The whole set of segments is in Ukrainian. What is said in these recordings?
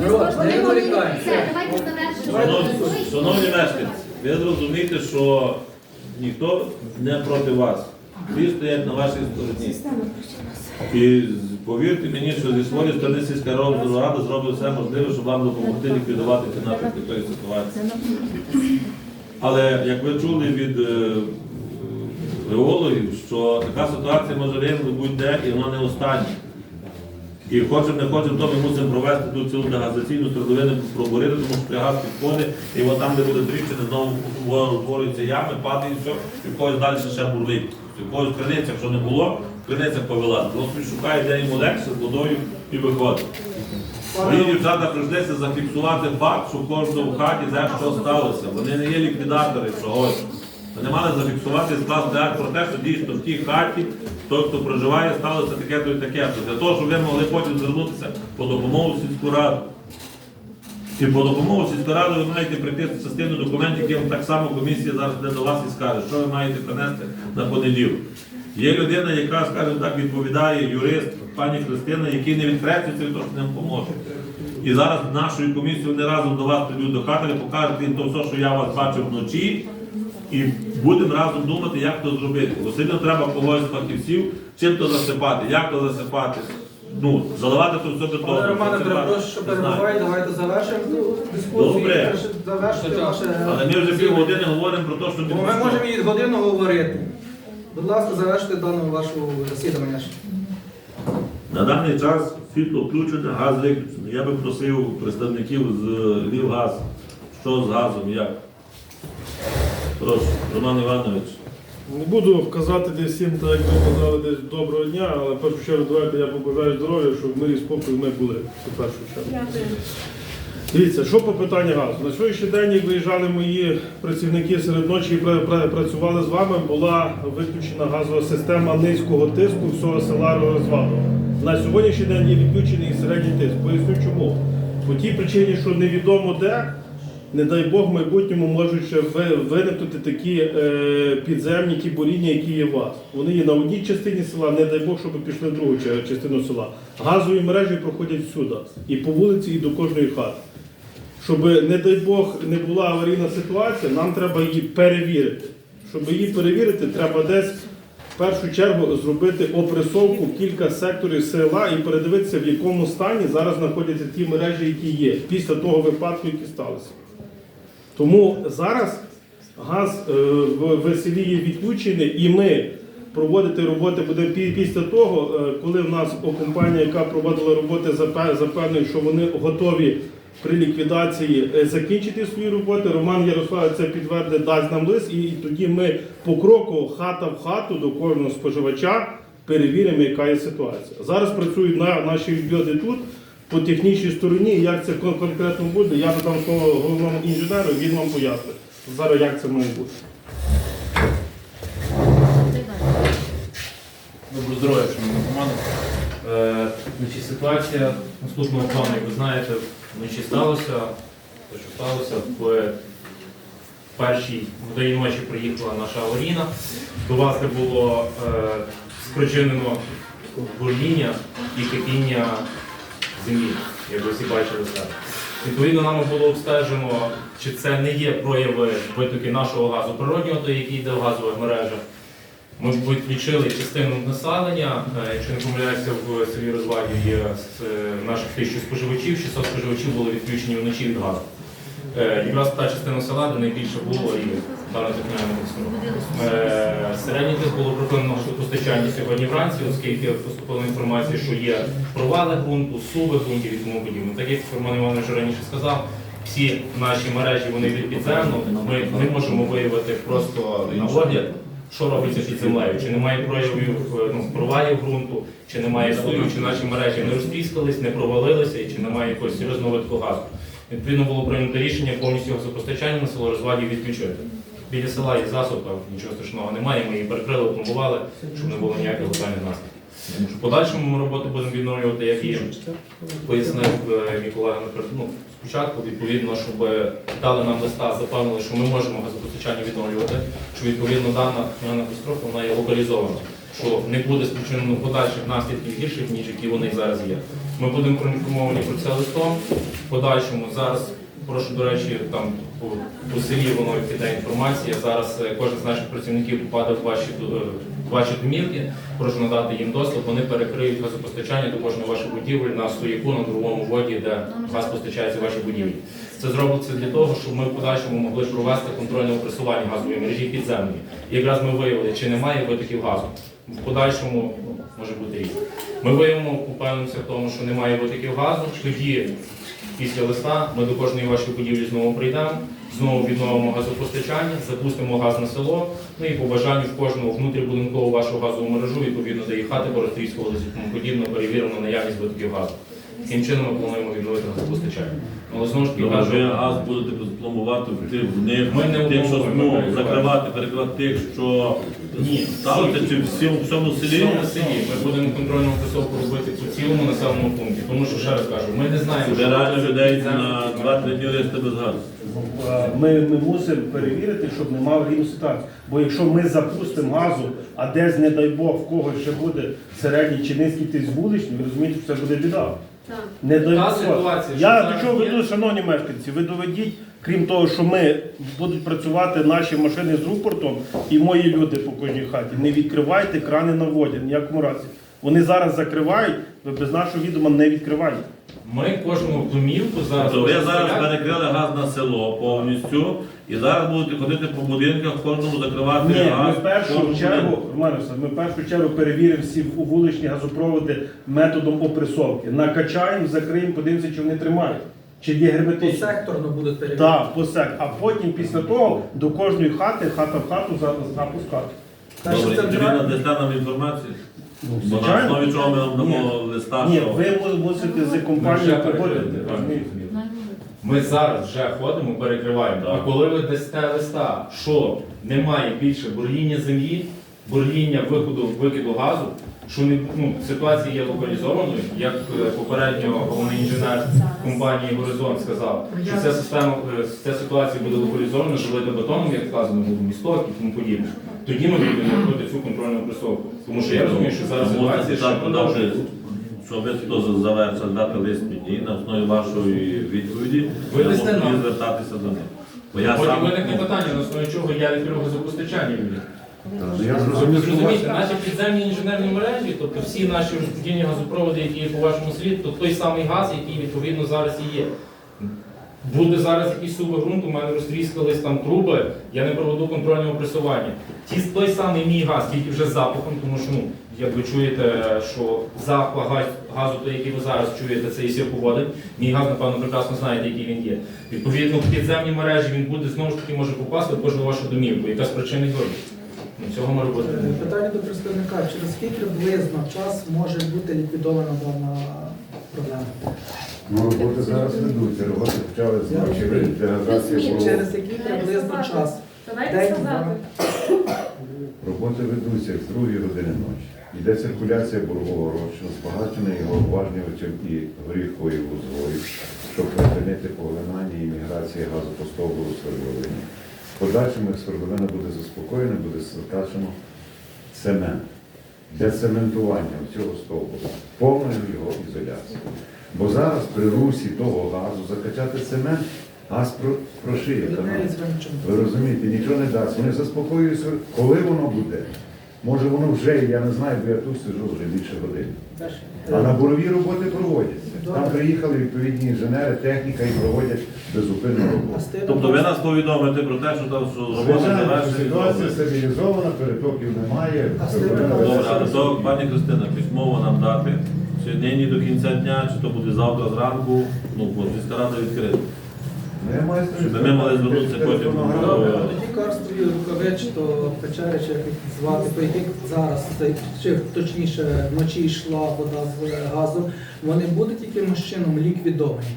не Народ, не вони все, давайте завершимо. Шановні, шановні мешканці, ви зрозумієте, що ніхто не проти вас. Всі стоять на вашій стороні. І з- повірте мені, що зі своєї сторони сільська рада зробить все можливе, щоб вам допомогти ліквідувати ці наслідки тої ситуації. Але як ви чули від е, геологів, що така ситуація може виникнути будь-де і вона не остання. І хочемо, не хочемо, то ми мусимо провести тут цілу дегазаційну свердловину пробурити, тому що газ підходить, і от там, де буде тріщини, знову утворюються ями, падає все, і в когось далі ще бурлить. В когось криниця, якщо не було, криниця повела. Просто шукає, де йому легше, з водою і виходить. Мої дівчата прийшлися зафіксувати факт, що в кожному хаті де що сталося. Вони не є ліквідатори чогось. Вони мали зафіксувати акт про те, що дійсно в тій хаті той, хто проживає, сталося таке-то і таке. Для того, щоб ви могли потім звернутися по допомогу в сільську раду. І по допомогу сільської ради ви маєте прийти з частину документів, які так само комісія зараз йде до вас і скаже, що ви маєте принести на понеділок. Є людина, яка, скажімо так, відповідає, юрист, пані Христина, який не відкреслюється від того, що ним поможе. І зараз нашою комісією вони разом до вас прийдуть до хати, покажуть їм то все, що я вас бачив вночі, і будемо разом думати, як то зробити. Бо сильно треба когось з фахівців, чим то засипати, як то засипати. Ну, заливати то все бетоном. Пане Романе, засипати. перепрошую, що Не знаю. перебуваю, давайте завершимо дискусію. Добре. Завершити ваше... Але ми вже півгодини говоримо про те, що Бо ми можемо і годину говорити. Будь ласка, завершити дане ваше засідання. На даний час світло включене, газ виключений. Я би просив представників з Львівгаз, що з газом, як. Прошу, Роман Іванович. Не буду казати десь всім, так як ви казали, десь доброго дня, але в першу чергу давайте я побажаю здоров'я, щоб ми і спокою ми були в першу чергу. Дивіться, що по питанню газу. На сьогоднішній день, як виїжджали мої працівники серед ночі і пра- пра- працювали з вами, була виключена газова система низького тиску всього села Розваду. На сьогоднішній день є відключений середній тиск. Поясню чому. По тій причині, що невідомо де, не дай Бог, в майбутньому можуть ще виникнути такі е, підземні ті буріння, які є у вас. Вони є на одній частині села, не дай Бог, щоб пішли в другу частину села. Газові мережі проходять всюди, і по вулиці, і до кожної хати. Щоб, не дай Бог, не була аварійна ситуація, нам треба її перевірити. Щоб її перевірити, треба десь в першу чергу зробити опресовку кілька секторів села і передивитися, в якому стані зараз знаходяться ті мережі, які є, після того випадку, який стався. Тому зараз газ е, в, в селі є відключений, і ми проводити роботи буде пі- після того, е, коли в нас компанія, яка проводила роботи, запе- що вони готові при ліквідації е, закінчити свої роботи. Роман Ярославович це підтвердить, дасть нам лист, і тоді ми покроково хата в хату до кожного споживача перевіримо, яка є ситуація. Зараз працюють наші люди тут. По технічній стороні, як це конкретно буде, я дам слово головному інженеру, він вам пояснить. Зараз як це має бути. Доброго здоров'я, шановні команди. Е, значить, ситуація наступного плану, як ви знаєте, вночі сталося. Те, що сталося, в першій годині ночі приїхала наша аварійна. До вас де було е, спричинено бурління і кипіння землі, як ви всі бачили це. Відповідно, нам було обстежено, чи це не є прояви витоки нашого газу природнього, той, який йде в газових мережах. Ми відключили частину населення, е, якщо не помиляюся, в селі Розваді є е, наших тисячу споживачів, 600 споживачів були відключені вночі від газу. Е, Якраз та частина села, де найбільше було і дана технічна Е, Середній тиск було припинено постачання сьогодні вранці, оскільки поступила інформація, що є провали ґрунту, суви ґрунтів і тому подібне. Так як Роман Іванович раніше сказав, всі наші мережі вони йдуть підземно. Ми не можемо виявити просто на огляд, що робиться під землею, чи немає проявів ну, провалів ґрунту, чи немає сувів, чи наші мережі не розтріскались, не провалилися, і чи немає якогось серйозного витку газу. Відповідно було прийнято рішення повністю газопостачання на село розваді відключити. Біля села є засуха, нічого страшного немає, ми її перекрили, пломбували, щоб не було ніяких локальних наслідків. В подальшому ми роботу будемо відновлювати, як і пояснив е, колега ну, спочатку, відповідно, щоб дали нам листа, запевнили, що ми можемо газопостачання відновлювати, що відповідно дана катастрофа вона є локалізована. Що не буде спричинено подальших наслідків гірших, ніж які вони зараз є. Ми будемо проінформовані про це листом. В подальшому зараз прошу, до речі, там по, селі воно піде інформація. Зараз е, кожен з наших працівників попаде в ваші е, ваші домівки. Прошу надати їм доступ. Вони перекриють газопостачання до кожної вашої будівлі на стояку на другому воді, де газ постачається в ваші будівлі. Це зробиться для того, щоб ми в подальшому могли провести контрольне опресування газової мережі підземної. І якраз ми виявили, чи немає витоків газу. В подальшому може бути різне. Ми виявимо, упевнимося в тому, що немає витоків газу. Тоді, після листа, ми до кожної вашої будівлі знову прийдемо, знову відновимо газопостачання, запустимо газ на село. Ну і по бажанню в кожного внутрібудинкову вашу газову мережу, відповідно до її хати, тому подібно перевіримо наявність витоків газу. Таким чином ми плануємо відновити газопостачання. Але знову ж таки Добре, кажу, ви газ будете пломбувати в тих, в них, Ми не тих, що пломбуємо, ну, ми закривати, перекривати тих, що Ні. ставите чи в всьому в селі. цьому селі ми будемо контрольну присовку робити по цілому населеному пункті. Тому що ще раз кажу, ми не знаємо, Де реально людей на 2-3 дні листи без газу. Е, Ми, ми мусимо перевірити, щоб не мав рівну ситуацію. Бо якщо ми запустимо газу, а десь, не дай Бог, в когось ще буде середній чи низький тиск вуличний, ви розумієте, що це буде біда. Не до Та ситуація, Я до чого є. веду, шановні мешканці, ви доведіть, крім того, що ми будуть працювати наші машини з рупортом і мої люди по кожній хаті. Не відкривайте крани на воді, ніякому разі. Вони зараз закривають, ви без нашого відома не відкриваєте. Ми кожну домівку зараз. Тобто ви зараз перекрили газ на село повністю і зараз будете ходити по будинках, кожному закривати Ні, ми в першу кожному чергу. Роман ми в першу чергу перевіримо всі вуличні газопроводи методом опресовки. Накачаємо, закриємо, подивимося, чи вони тримають, чи є герметичні. секторно будуть перевіряти. Так, по сек. А потім після того до кожної хати, хата в хату за- запускати. Добре, це і тоді нам інформацію. Ну, Бо на звичайно. основі чого ми вам дамо Ні. листа, Ні, що ви му- мусите з компанію. компанією погодити. розумієте? Ми зараз вже ходимо, перекриваємо. Так. А коли ви дасте листа, що немає більше бурління землі, бурління виходу викиду газу, що не ну, ситуація є локалізованою, як е, попередньо головний інженер компанії Горизонт сказав, що ця система е, ця ситуація буде локалізована, залита бетоном, як сказано, було місток і тому подібне. Тоді ми будемо робити цю контрольну присовку. Тому що я розумію, що зараз ситуація ще продовжується. Щоб ви хто дати лист мені на основі вашої відповіді, Ви можу звертатися до них. Потім сам виникне питання, на основі чого я відкрив газопостачання людям. Я Ви зрозумів, що у вас розумієте, наші підземні інженерні мережі, тобто всі наші розподільні газопроводи, які є по вашому селі, то той самий газ, який відповідно зараз і є. Буде зараз якийсь суве ґрунт, у мене розтріскались там труби, я не проведу контрольного пресування. Ті, той самий мій газ, тільки вже з запахом, тому що ну, як ви чуєте, що запах газ- газу, той, який ви зараз чуєте, це і сірководень. Мій газ, напевно, прекрасно знаєте, який він є. Відповідно, в підземні мережі він буде знову ж таки може попасти в кожну вашу домівку, яка спричинить горість. Ну, цього робити не Е. Питання до представника. Через який приблизно час може бути ліквідована дана проблема? Ну, роботи зараз ведуться, роботи почали з ночі, було. Через який приблизно час? Давайте День, сказати. Роботи ведуться з другої години ночі. Йде циркуляція боргового розчину, збагачення його обважнювачем і горіховою вузлою, щоб припинити поглинання і міграції газу по стовбуру свердловини. Подальшому свердловина буде заспокоєна, буде закачано цемент для цементування цього стовбу повною його ізоляцією. Бо зараз при русі того газу закачати цемент, газ прошиє. Ви розумієте, нічого не дасть. Вони заспокоюються, коли воно буде. Може воно вже, я не знаю, бо я тут сиджу вже більше години. А на бурові роботи проводяться. Там приїхали відповідні інженери, техніка і проводять безупинну роботу. Тобто ви нас повідомите про те, що там що робота Звичайно, завершена. ситуація стабілізована, перетоків немає. Добре, але то, пані Христина, письмово нам дати, чи нині до кінця дня, чи то буде завтра зранку, ну, бо рада відкрита. Ну, я Щоб ми мали звернутися потім тоді карстові рукавич, то печери, чи як їх звати, по яких зараз, чи точніше вночі йшла вода з газом, вони будуть якимось чином ліквідовані.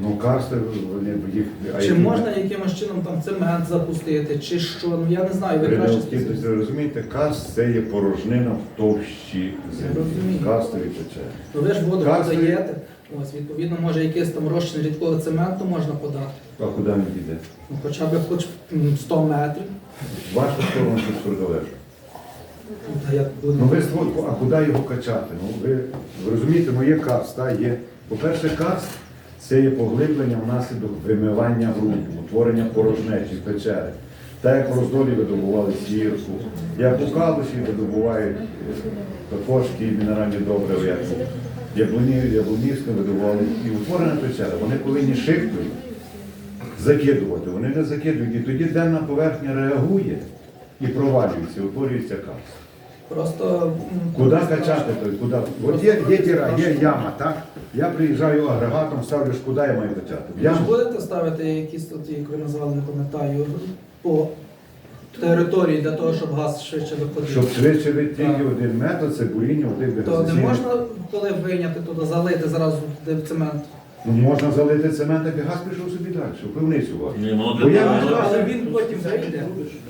Ну, карсти, вони їх... а Чи які- можна якимось чином там цемент запустити, чи що? Ну я не знаю, ви краще необхідності, спеціаліст. ви розумієте, карст це є порожнина в товщі землі. розумію. Карстові печери. Ну ви ж воду Карстові- подаєте. Ось, відповідно, може якийсь там розчин рідкого цементу можна подати. А куди він піде? Ну, хоча б хоч м, 100 метрів. В вашу сторону чи в Сурдолежу? Ну ви створ- а куди його качати? Ну ви, ви розумієте, ну є карст, та, є. По-перше, карст це є поглиблення внаслідок вимивання ґрунту, утворення порожнечі, печери. Так як в роздолі видобували сірку, як у калуші видобувають е, також ті мінеральні добрива, як у Яблуні- Яблунівському і утворена печера. Вони повинні шихтою закидувати. Вони не закидують. І тоді денна поверхня реагує і провалюється, утворюється карст. Просто Куди качати той? Куди? От є, є діра, є яма, так? Я приїжджаю агрегатом, ставлю ж, куди я маю качати? В Ви ж яму? будете ставити якісь тут, як ви назвали, не пам'ятаю, по території для того, щоб газ швидше виходив. Щоб швидше ви тільки Так. один метод, це буріння, один То не вегетаційний. можна, коли вийняти туди, залити зразу туди в цемент. Ну, можна залити цемент, і газ пішов собі далі, у пивницю. Ні, ну, Бо я для не знаю. Але він потім вийде.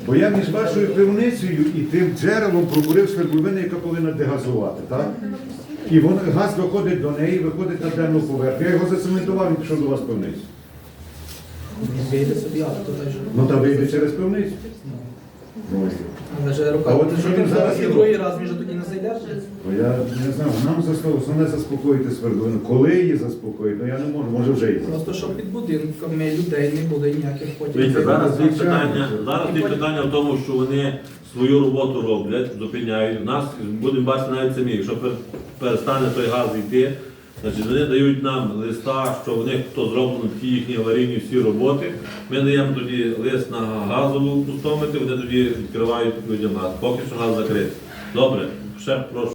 Бо я між вашою пивницею і тим джерелом пробурив свердловину, яка повинна дегазувати, так? І воно, газ доходить до неї, виходить на денну поверхню. Я його зацементував, він пішов до вас в пивницю. Він вийде собі, а ж. Ну, та вийде через пивницю. Але ж рука. А от що він зараз і другий раз він же тоді не зайде. Бо я не знаю, нам засло- основне заспокоїти свердловину. Коли її заспокоїти, ну я не можу, може вже її. Просто щоб під будинками людей не буде ніяких потім. Дивіться, зараз є питання, зараз є питання в тому, що вони свою роботу роблять, зупиняють. Нас будемо бачити навіть самі, якщо пер- перестане той газ йти, значить вони дають нам листа, що в них хто зроблено ті їхні аварійні всі роботи. Ми даємо тоді лист на газову пустомити, вони тоді відкривають людям газ. Поки що газ закритий. Добре, ще прошу.